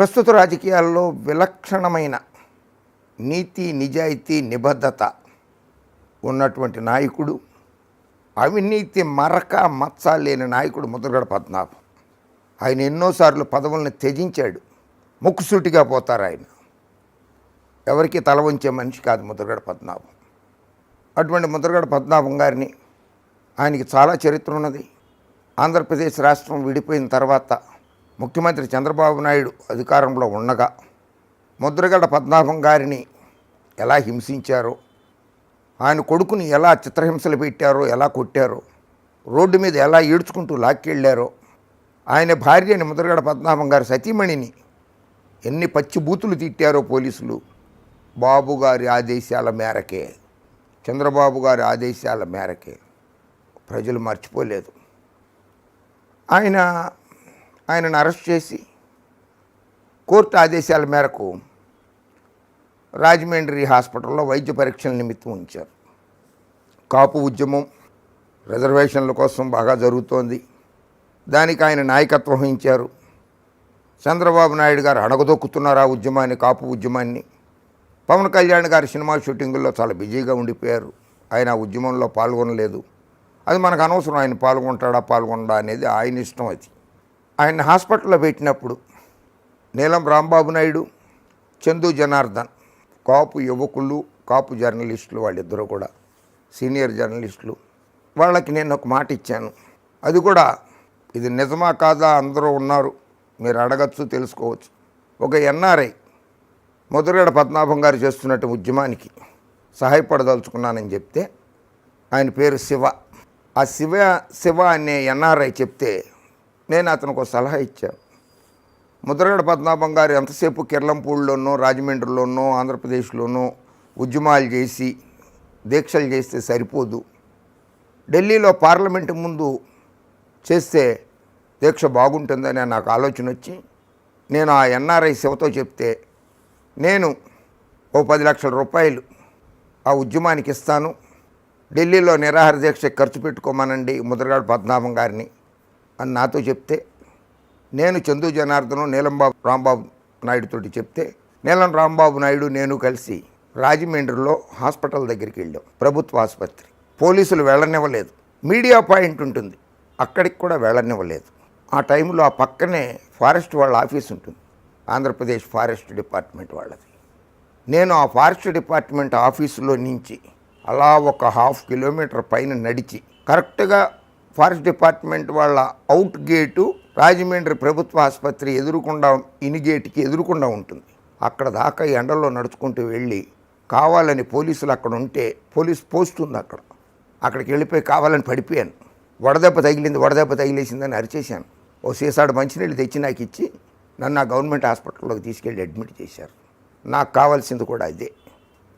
ప్రస్తుత రాజకీయాల్లో విలక్షణమైన నీతి నిజాయితీ నిబద్ధత ఉన్నటువంటి నాయకుడు అవినీతి మరక మచ్చ లేని నాయకుడు ముద్రగడ పద్మనాభం. ఆయన ఎన్నోసార్లు పదవులను త్యజించాడు. ముక్కుసూటిగా పోతారు ఆయన. ఎవరికి తల వంచే మనిషి కాదు ముద్రగడ పద్మనాభం. అటువంటి ముద్రగడ పద్మనాభం గారిని ఆయనకి చాలా చరిత్ర ఉన్నది. ఆంధ్రప్రదేశ్ రాష్ట్రం విడిపోయిన తర్వాత ముఖ్యమంత్రి చంద్రబాబు నాయుడు అధికారంలో ఉండగా ముద్రగడ పద్మనాభం గారిని ఎలా హింసించారో ఆయన కొడుకుని ఎలా చిత్రహింసలు పెట్టారో ఎలా కొట్టారో రోడ్డు మీద ఎలా ఈడ్చుకుంటూ లాక్కెళ్ళారో ఆయన భార్యని ముద్రగడ పద్మనాభం గారి సతీమణిని ఎన్ని పచ్చి బూతులు తిట్టారో పోలీసులు బాబు గారి ఆదేశాల మేరకే చంద్రబాబు గారి ఆదేశాల మేరకే ప్రజలు మర్చిపోలేదు. ఆయన ఆయనను అరెస్ట్ చేసి కోర్టు ఆదేశాల మేరకు రాజమండ్రి హాస్పిటల్లో వైద్య పరీక్షల నిమిత్తం ఉంచారు. కాపు ఉద్యమం రిజర్వేషన్ల కోసం బాగా జరుగుతోంది. దానికి ఆయన నాయకత్వం వహించారు. చంద్రబాబు నాయుడు గారు అడగదొక్కుతున్నారు ఆ ఉద్యమాన్ని కాపు ఉద్యమాన్ని. పవన్ కళ్యాణ్ గారి సినిమా షూటింగుల్లో చాలా బిజీగా ఉండిపోయారు. ఆయన ఆ ఉద్యమంలో పాల్గొనలేదు. అది మనకు అనవసరం ఆయన పాల్గొంటాడా పాల్గొనడా అనేది ఆయన ఇష్టం అది. ఆయన హాస్పిటల్లో పెట్టినప్పుడు నీలం రాంబాబు నాయుడు చందు జనార్దన్ కాపు యువకులు కాపు జర్నలిస్టులు వాళ్ళిద్దరూ కూడా సీనియర్ జర్నలిస్టులు వాళ్ళకి నేను ఒక మాట ఇచ్చాను. అది కూడా ఇది నిజమా కాదా? అందరూ ఉన్నారు. మీరు అడగచ్చు తెలుసుకోవచ్చు. ఒక ఎన్ఆర్ఐ ముద్రగడ పద్మనాభం గారు చేస్తున్నట్టు ఉద్యమానికి సహాయపడదలుచుకున్నానని చెప్తే ఆయన పేరు శివ. ఆ శివ శివ అనే ఎన్ఆర్ఐ చెప్తే నేను అతనికి ఒక సలహా ఇచ్చాను. ముద్రగడ పద్మనాభం గారు ఎంతసేపు కిర్లంపూడిలోనో రాజమండ్రిలోనో ఆంధ్రప్రదేశ్లోనో ఉద్యమాలు చేసి దీక్షలు చేస్తే సరిపోదు. ఢిల్లీలో పార్లమెంటు ముందు చేస్తే దీక్ష బాగుంటుందని నాకు ఆలోచన వచ్చి నేను ఆ ఎన్ఆర్ఐ శివతో చెప్తే నేను ఓ పది లక్షల రూపాయలు ఆ ఉద్యమానికి ఇస్తాను. ఢిల్లీలో నిరాహార దీక్ష ఖర్చు పెట్టుకోమనండి ముద్రగడ పద్మనాభం గారిని. అని నాతో చెప్తే నేను చందు జనార్దను నీలంబాబు రాంబాబు నాయుడుతోటి చెప్తే నీలం రాంబాబు నాయుడు నేను కలిసి రాజమండ్రిలో హాస్పిటల్ దగ్గరికి వెళ్ళాం ప్రభుత్వ ఆసుపత్రి. పోలీసులు వెళ్ళనివ్వలేదు. మీడియా పాయింట్ ఉంటుంది. అక్కడికి కూడా వెళ్ళనివ్వలేదు. ఆ టైంలో ఆ పక్కనే ఫారెస్ట్ వాళ్ళ ఆఫీస్ ఉంటుంది. ఆంధ్రప్రదేశ్ ఫారెస్ట్ డిపార్ట్మెంట్ వాళ్ళది. నేను ఆ ఫారెస్ట్ డిపార్ట్మెంట్ ఆఫీసులో నుంచి అలా ఒక హాఫ్ కిలోమీటర్ పైన నడిచి కరెక్ట్గా ఫారెస్ట్ డిపార్ట్మెంట్ వాళ్ళ అవుట్ గేటు రాజమండ్రి ప్రభుత్వ ఆసుపత్రి ఎదురుకుండా ఇనిగేట్కి ఎదురుకుండా ఉంటుంది. అక్కడ దాకా ఎండలో నడుచుకుంటూ వెళ్ళి కావాలని పోలీసులు అక్కడ ఉంటే పోలీస్ పోస్ట్ ఉంది అక్కడ. అక్కడికి వెళ్ళిపోయి కావాలని పడిపోయాను. వడదెబ్బ తగిలింది వడదెబ్బ తగిలేసిందని అరిచేశాను. ఓ సీసాడు మంచినీళ్ళు తెచ్చి నాకు ఇచ్చి నన్ను ఆ గవర్నమెంట్ హాస్పిటల్లోకి తీసుకెళ్ళి అడ్మిట్ చేశారు. నాకు కావాల్సింది కూడా అదే.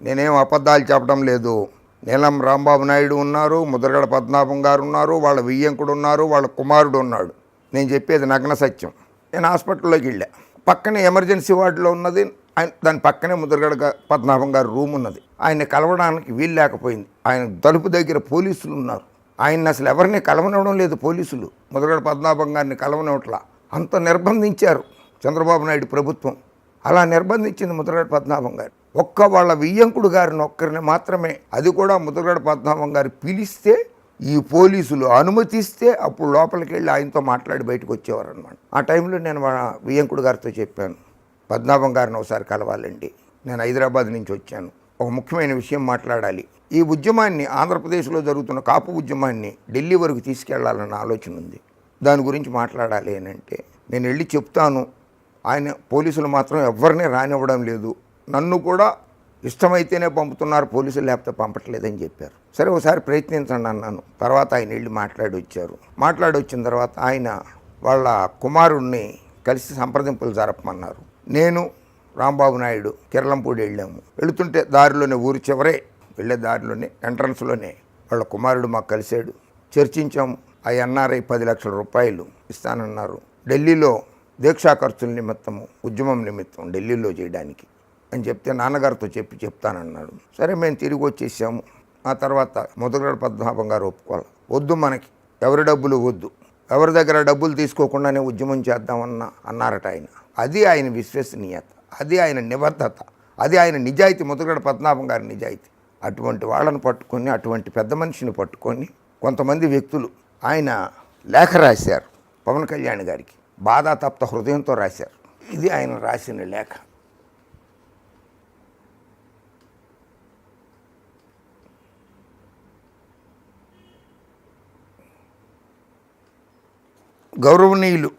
నేనేం అబద్ధాలు చెప్పడం లేదు. నీలం రాంబాబు నాయుడు ఉన్నారు ముద్రగడ పద్మనాభం గారు ఉన్నారు వాళ్ళ వియ్యంకుడు ఉన్నారు వాళ్ళ కుమారుడు ఉన్నాడు. నేను చెప్పేది నగ్న సత్యం. నేను హాస్పిటల్లోకి వెళ్ళా. పక్కనే ఎమర్జెన్సీ వార్డులో ఉన్నది. ఆయన దాని పక్కనే ముద్రగడ పద్మనాభం గారి రూమ్ ఉన్నది. ఆయన్ని కలవడానికి వీలు లేకపోయింది. ఆయన తలుపు దగ్గర పోలీసులు ఉన్నారు. ఆయన అసలు ఎవరిని కలవనివ్వడం లేదు పోలీసులు. ముద్రగడ పద్మనాభం గారిని కలవనివ్వట్లా. అంత నిర్బంధించారు చంద్రబాబు నాయుడు ప్రభుత్వం. అలా నిర్బంధించింది ముద్రగడ పద్మనాభం గారు. ఒక్క వాళ్ళ వియ్యంకుడు గారిని ఒక్కరిని మాత్రమే అది కూడా ముద్రగడ పద్మనాభం గారు పిలిస్తే ఈ పోలీసులు అనుమతిస్తే అప్పుడు లోపలికి వెళ్ళి ఆయనతో మాట్లాడి బయటకు వచ్చేవారు అనమాట ఆ టైంలో నేను మా వియ్యంకుడు గారితో చెప్పాను పద్మనాభం గారిని ఒకసారి కలవాలండి నేను హైదరాబాద్ నుంచి వచ్చాను ఒక ముఖ్యమైన విషయం మాట్లాడాలి. ఈ ఉద్యమాన్ని ఆంధ్రప్రదేశ్లో జరుగుతున్న కాపు ఉద్యమాన్ని ఢిల్లీ వరకు తీసుకెళ్ళాలన్న ఆలోచన ఉంది. దాని గురించి మాట్లాడాలి అని అంటే నేను వెళ్ళి చెప్తాను ఆయన పోలీసులు మాత్రం ఎవరిని రానివ్వడం లేదు నన్ను కూడా ఇష్టమైతేనే పంపుతున్నారు పోలీసులు లేకపోతే పంపట్లేదని చెప్పారు. సరే ఒకసారి ప్రయత్నించండి అన్నాను. తర్వాత ఆయన వెళ్ళి మాట్లాడి వచ్చారు. మాట్లాడి వచ్చిన తర్వాత ఆయన వాళ్ళ కుమారుణ్ణి కలిసి సంప్రదింపులు జరపమన్నారు. నేను రాంబాబు నాయుడు కిరళంపూడి వెళ్ళాము. వెళుతుంటే దారిలోనే ఊరి చివరే వెళ్ళే దారిలోనే ఎంట్రన్స్లోనే వాళ్ళ కుమారుడు మాకు కలిశాడు. చర్చించాము ఆ ఎన్ఆర్ఐ పది లక్షల రూపాయలు ఇస్తానన్నారు. ఢిల్లీలో దీక్షా ఖర్చుల నిమిత్తము ఉద్యమం నిమిత్తం ఢిల్లీలో చేయడానికి. అని చెప్తే నాన్నగారితో చెప్పి చెప్తానన్నాడు. సరే మేము తిరిగి వచ్చేసాము. ఆ తర్వాత ముదగడ పద్మనాభం గారు ఒప్పుకోవాలి. వద్దు మనకి. ఎవరి డబ్బులు వద్దు. ఎవరి దగ్గర డబ్బులు తీసుకోకుండానే ఉద్యమం చేద్దామన్న అన్నారట ఆయన. అది ఆయన విశ్వసనీయత. అది ఆయన నిబద్ధత. అది ఆయన నిజాయితీ ముదగడ పద్మనాభం గారి నిజాయితీ. అటువంటి వాళ్ళని పట్టుకొని అటువంటి పెద్ద మనిషిని పట్టుకొని కొంతమంది వ్యక్తులు ఆయన లేఖ రాశారు. పవన్ కళ్యాణ్ గారికి. బాధాతప్త హృదయంతో రాశారు. ఇది ఆయన రాసిన లేఖ. గౌరవనీయులు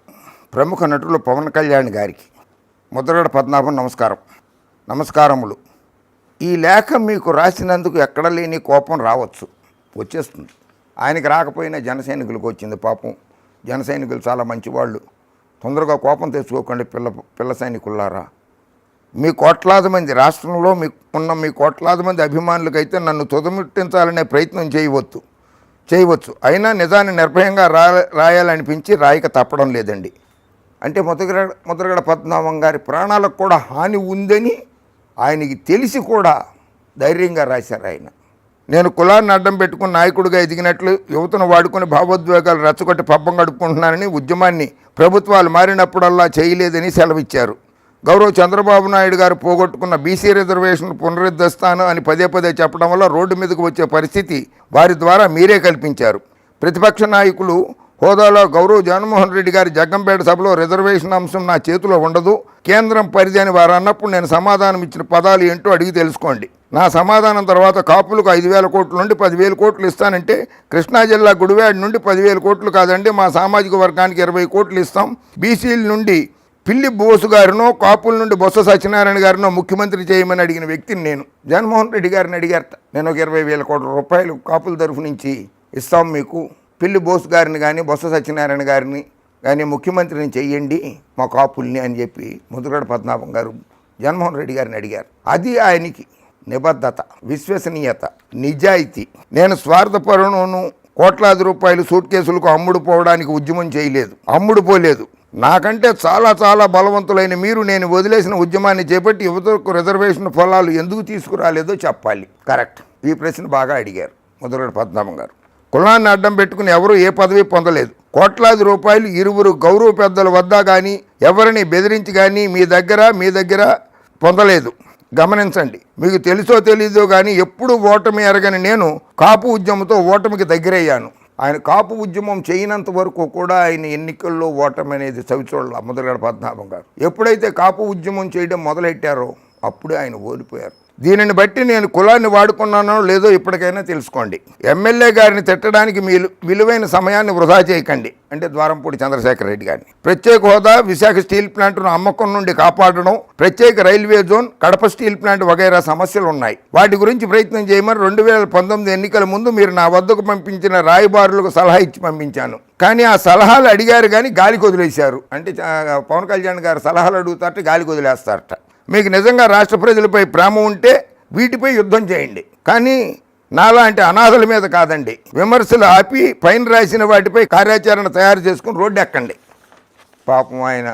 ప్రముఖ నటులు పవన్ కళ్యాణ్ గారికి ముద్రగడ పద్మనాభం నమస్కారం. నమస్కారములు. ఈ లేఖ మీకు రాసినందుకు ఎక్కడ లేని కోపం రావచ్చు. వచ్చేస్తుంది. ఆయనకి రాకపోయినా జన సైనికులకు వచ్చింది పాపం. జన సైనికులు చాలా మంచివాళ్ళు. తొందరగా కోపం తెచ్చుకోకండి పిల్ల పిల్ల సైనికులారా. మీ కోట్లాది మంది రాష్ట్రంలో మీ ఉన్న మీ కోట్లాది మంది అభిమానులకైతే నన్ను తుదముట్టించాలనే ప్రయత్నం చేయవచ్చు చేయవచ్చు. అయినా నిజాన్ని నిర్భయంగా రా రాయాలనిపించి రాయక తప్పడం లేదండి. అంటే ముద్రగడ ముద్రగడ పద్మనాభం గారి ప్రాణాలకు కూడా హాని ఉందని ఆయనకి తెలిసి కూడా ధైర్యంగా రాశారు ఆయన. నేను కులాన్ని అడ్డం పెట్టుకుని నాయకుడిగా ఎదిగినట్లు యువతను వాడుకుని భావోద్వేగాలు రచ్చగొట్టి పబ్బం గడుపుకుంటున్నానని ఉద్యమాన్ని ప్రభుత్వాలు మారినప్పుడల్లా చేయలేదని సెలవిచ్చారు. గౌరవ్ చంద్రబాబు నాయుడు గారు పోగొట్టుకున్న బీసీ రిజర్వేషన్ పునరుద్ధరిస్తాను అని పదే పదే చెప్పడం వల్ల రోడ్డు మీదకు వచ్చే పరిస్థితి వారి ద్వారా మీరే కల్పించారు. ప్రతిపక్ష నాయకులు హోదాలో గౌరవ్ జగన్మోహన్ రెడ్డి గారి జగ్గంపేట సభలో రిజర్వేషన్ అంశం నా చేతిలో ఉండదు. కేంద్రం పరిధి అని వారు అన్నప్పుడు నేను సమాధానం ఇచ్చిన పదాలు ఏంటో అడిగి తెలుసుకోండి. నా సమాధానం తర్వాత కాపులకు ఐదు వేల కోట్ల నుండి పదివేల కోట్లు ఇస్తానంటే కృష్ణా జిల్లా గుడివాడ నుండి పదివేల కోట్లు కాదండి. మా సామాజిక వర్గానికి ఇరవై కోట్లు ఇస్తాం. బీసీల నుండి పిల్లి బోసు గారినో కాపుల నుండి బొత్స సత్యనారాయణ గారినో ముఖ్యమంత్రి చేయమని అడిగిన వ్యక్తిని నేను. జగన్మోహన్ రెడ్డి గారిని అడిగారట. నేను ఒక ఇరవై వేల కోట్ల రూపాయలు కాపుల తరఫు నుంచి ఇస్తాం మీకు. పిల్లి బోసు గారిని కానీ బొత్స సత్యనారాయణ గారిని కానీ ముఖ్యమంత్రిని చెయ్యండి మా కాపుల్ని అని చెప్పి ముద్రగడ పద్మనాభం గారు జగన్మోహన్ రెడ్డి గారిని అడిగారు. అది ఆయనకి నిబద్ధత విశ్వసనీయత నిజాయితీ. నేను స్వార్థపరుణను కోట్లాది రూపాయలు సూట్ కేసులకు అమ్ముడు పోవడానికి ఉద్యమం చేయలేదు. అమ్ముడు పోలేదు. నాకంటే చాలా చాలా బలవంతులైన మీరు నేను వదిలేసిన ఉద్యమాన్ని చేపట్టి యువతకు రిజర్వేషన్ ఫలాలు ఎందుకు తీసుకురాలేదో చెప్పాలి. కరెక్ట్. ఈ ప్రశ్న బాగా అడిగారు ముద్రగడ పద్మనాభం గారు. కులాన్ని అడ్డం పెట్టుకుని ఎవరూ ఏ పదవి పొందలేదు. కోట్లాది రూపాయలు ఇరువురు గౌరవ పెద్దల వద్ద కానీ ఎవరిని బెదిరించి కానీ మీ దగ్గర మీ దగ్గర పొందలేదు. గమనించండి. మీకు తెలుసో తెలీదో కానీ ఎప్పుడు ఓటమి ఎరగని నేను కాపు ఉద్యమంతో ఓటమికి దగ్గరయ్యాను. ఆయన కాపు ఉద్యమం చేయనంత వరకు కూడా ఆయన ఎన్నికల్లో ఓటమి అనేది చవిచూడాల మొదలగడ పద్మనాభం గారు. ఎప్పుడైతే కాపు ఉద్యమం చేయడం మొదలెట్టారో అప్పుడే ఆయన ఓడిపోయారు. దీనిని బట్టి నేను కులాన్ని వాడుకున్నానో లేదో ఇప్పటికైనా తెలుసుకోండి. ఎమ్మెల్యే గారిని తిట్టడానికి మీ విలువైన సమయాన్ని వృధా చేయకండి. అంటే ద్వారంపూడి చంద్రశేఖర్ రెడ్డి గారిని. ప్రత్యేక హోదా విశాఖ స్టీల్ ప్లాంట్ను అమ్మకం నుండి కాపాడడం ప్రత్యేక railway zone Kadapa steel plant వగైరా సమస్యలు ఉన్నాయి. వాటి గురించి ప్రయత్నం చేయమని రెండు వేల పంతొమ్మిది ఎన్నికల ముందు మీరు నా వద్దకు పంపించిన రాయబారులకు సలహా ఇచ్చి పంపించాను. కానీ ఆ సలహాలు అడిగారు కానీ గాలికి వదిలేశారు. అంటే పవన్ కళ్యాణ్ గారు సలహాలు అడుగుతారట గాలికి వదిలేస్తారట. మీకు నిజంగా రాష్ట్ర ప్రజలపై ప్రేమ ఉంటే వీటిపై యుద్ధం చేయండి. కానీ నాలాంటి అనాథల మీద కాదండి. విమర్శలు ఆపి పైన రాసిన వాటిపై కార్యాచరణ తయారు చేసుకుని రోడ్డు ఎక్కండి పాపం ఆయన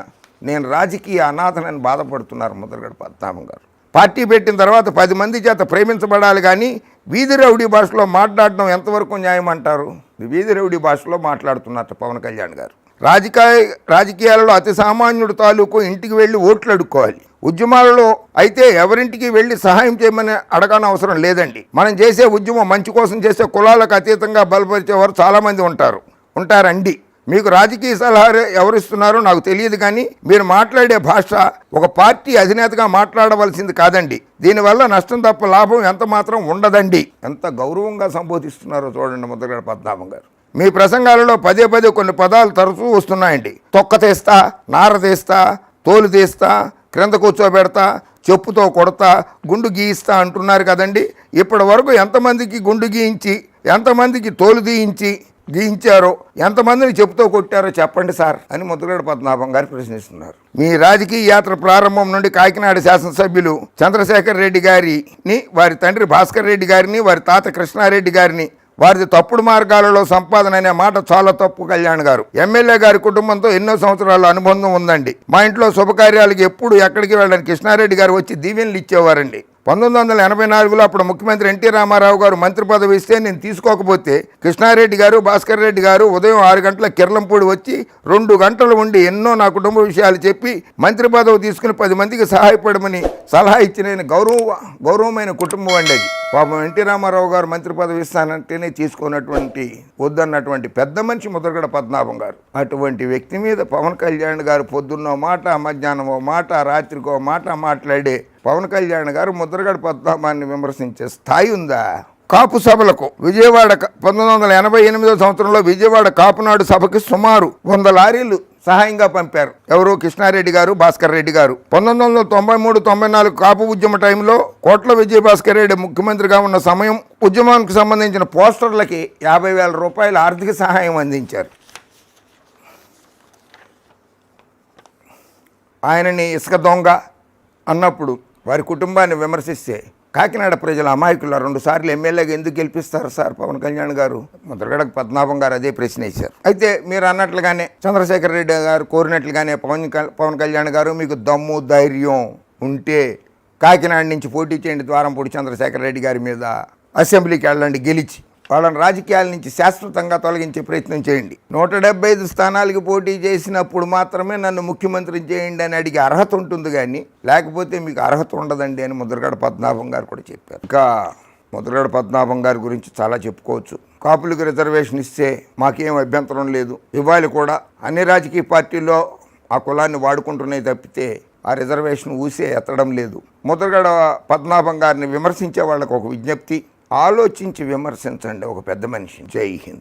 నేను రాజకీయ అనాథనని బాధపడుతున్నారు ముద్రగడ పద్మనాభం గారు. పార్టీ పెట్టిన తర్వాత పది మంది చేత ప్రేమించబడాలి కానీ వీధి రౌడీ భాషలో మాట్లాడడం ఎంతవరకు న్యాయం అంటారు? వీధి రౌడీ భాషలో మాట్లాడుతున్నట్టు పవన్ కళ్యాణ్ గారు. రాజకీయ రాజకీయాలలో అతి సామాన్యుడు తాలూకు ఇంటికి వెళ్ళి ఓట్లు అడుక్కోవాలి. ఉద్యమాలలో అయితే ఎవరింటికి వెళ్ళి సహాయం చేయమని అడగని అవసరం లేదండి. మనం చేసే ఉద్యమం మంచి కోసం చేసే కులాలకు అతీతంగా బలపరిచేవారు చాలామంది ఉంటారు. ఉంటారండి. మీకు రాజకీయ సలహాలు ఎవరిస్తున్నారో నాకు తెలియదు కానీ మీరు మాట్లాడే భాష ఒక పార్టీ అధినేతగా మాట్లాడవలసింది కాదండి. దీనివల్ల నష్టం తప్ప లాభం ఎంత మాత్రం ఉండదండి. ఎంత గౌరవంగా సంబోధిస్తున్నారో చూడండి ముద్రగడ పద్మనాభం గారు. మీ ప్రసంగాలలో పదే పదే కొన్ని పదాలు తరచూ వస్తున్నాయండి. తొక్క తీస్తా నార తీస్తా తోలు తీస్తా క్రింద కూర్చోబెడతా చెప్పుతో కొడతా గుండు గీయిస్తా అంటున్నారు కదండి. ఇప్పటి వరకు ఎంతమందికి గుండు గీయించి ఎంతమందికి తోలు తీయించి గీయించారో ఎంతమందిని చెప్పుతో కొట్టారో చెప్పండి సార్ అని ముద్రగడ పద్మనాభం గారు ప్రశ్నిస్తున్నారు. మీ రాజకీయ యాత్ర ప్రారంభం నుండి కాకినాడ శాసనసభ్యులు చంద్రశేఖర్ రెడ్డి గారిని వారి తండ్రి భాస్కర్ రెడ్డి గారిని వారి తాత కృష్ణారెడ్డి గారిని వారిది తప్పుడు మార్గాలలో సంపాదన అనే మాట చాలా తప్పు కళ్యాణ్ గారు. ఎమ్మెల్యే గారి కుటుంబంతో ఎన్నో సంవత్సరాల అనుబంధం ఉందండి. మా ఇంట్లో శుభకార్యాలకి ఎప్పుడు ఎక్కడికి వెళ్ళడానికి కృష్ణారెడ్డి గారు వచ్చి దీవెనలు ఇచ్చేవారండి. పంతొమ్మిది వందల ఎనభై నాలుగులో అప్పుడు ముఖ్యమంత్రి ఎన్టీ రామారావు గారు మంత్రి పదవి ఇస్తే నేను తీసుకోకపోతే కృష్ణారెడ్డి గారు భాస్కర్ రెడ్డి గారు ఉదయం ఆరు గంటల కిర్లంపూడి వచ్చి రెండు గంటలు ఉండి ఎన్నో నా కుటుంబ విషయాలు చెప్పి మంత్రి పదవి తీసుకుని పది మందికి సహాయపడమని సలహా ఇచ్చిన గౌరవ గౌరవమైన కుటుంబం అండి అది. పాపం ఎన్టీ రామారావు గారు మంత్రి పదవి ఇస్తానంటేనే తీసుకున్నటువంటి వద్దన్నటువంటి పెద్ద మనిషి ముద్రగడ పద్మనాభం గారు. అటువంటి వ్యక్తి మీద పవన్ కళ్యాణ్ గారు పొద్దున్నో మాట మధ్యాహ్నం మాట రాత్రికో మాట మాట్లాడే పవన్ కళ్యాణ్ గారు ముద్రగడ పద్మనాభాన్ని విమర్శించే స్థాయి ఉందా? కాపు సభలకు విజయవాడ పంతొమ్మిది వందల ఎనభై ఎనిమిదో సంవత్సరంలో విజయవాడ కాపునాడు సభకి సుమారు వంద లారీలు సహాయంగా పంపారు. ఎవరు కృష్ణారెడ్డి గారు భాస్కర్ రెడ్డి గారు. పంతొమ్మిది వందల తొంభై మూడు తొంభై నాలుగు కాపు ఉద్యమ టైంలో కోట్ల విజయ భాస్కర్ రెడ్డి ముఖ్యమంత్రిగా ఉన్న సమయం ఉద్యమానికి సంబంధించిన పోస్టర్లకి యాభై వేల రూపాయల ఆర్థిక సహాయం అందించారు. ఆయనని ఇసుక దొంగ అన్నప్పుడు వారి కుటుంబాన్ని విమర్శిస్తే కాకినాడ ప్రజల అమాయకుల రెండు సార్లు ఎమ్మెల్యేగా ఎందుకు గెలిపిస్తారు సార్ పవన్ కళ్యాణ్ గారు? ముద్రగడకు పద్మనాభం గారు అదే ప్రశ్న వేశారు. అయితే మీరు అన్నట్లుగానే చంద్రశేఖర్ రెడ్డి గారు కోరినట్లుగానే పవన్ పవన్ కళ్యాణ్ గారు మీకు దమ్ము ధైర్యం ఉంటే కాకినాడ నుంచి పోటీ చేయండి ద్వారంపూడి చంద్రశేఖర్ రెడ్డి గారి మీద అసెంబ్లీకి వెళ్ళండి గెలిచి. వాళ్ళని రాజకీయాల నుంచి శాశ్వతంగా తొలగించే ప్రయత్నం చేయండి. నూట డెబ్బై ఐదు స్థానాలకి పోటీ చేసినప్పుడు మాత్రమే నన్ను ముఖ్యమంత్రిని చేయండి అని అడిగే అర్హత ఉంటుంది కానీ లేకపోతే మీకు అర్హత ఉండదండి అని ముద్రగడ పద్మనాభం గారు కూడా చెప్పారు. ఇంకా ముద్రగడ పద్మనాభం గారి గురించి చాలా చెప్పుకోవచ్చు. కాపులకు రిజర్వేషన్ ఇస్తే మాకేం అభ్యంతరం లేదు. ఇవ్వాలి కూడా అన్ని రాజకీయ పార్టీల్లో ఆ కులాన్ని వాడుకుంటున్నాయి తప్పితే ఆ రిజర్వేషన్ ఊసే ఎత్తడం లేదు. ముద్రగడ పద్మనాభం గారిని విమర్శించే వాళ్ళకు ఒక విజ్ఞప్తి. ఆలోచించి విమర్శించండి ఒక పెద్ద మనిషి జై హింద్.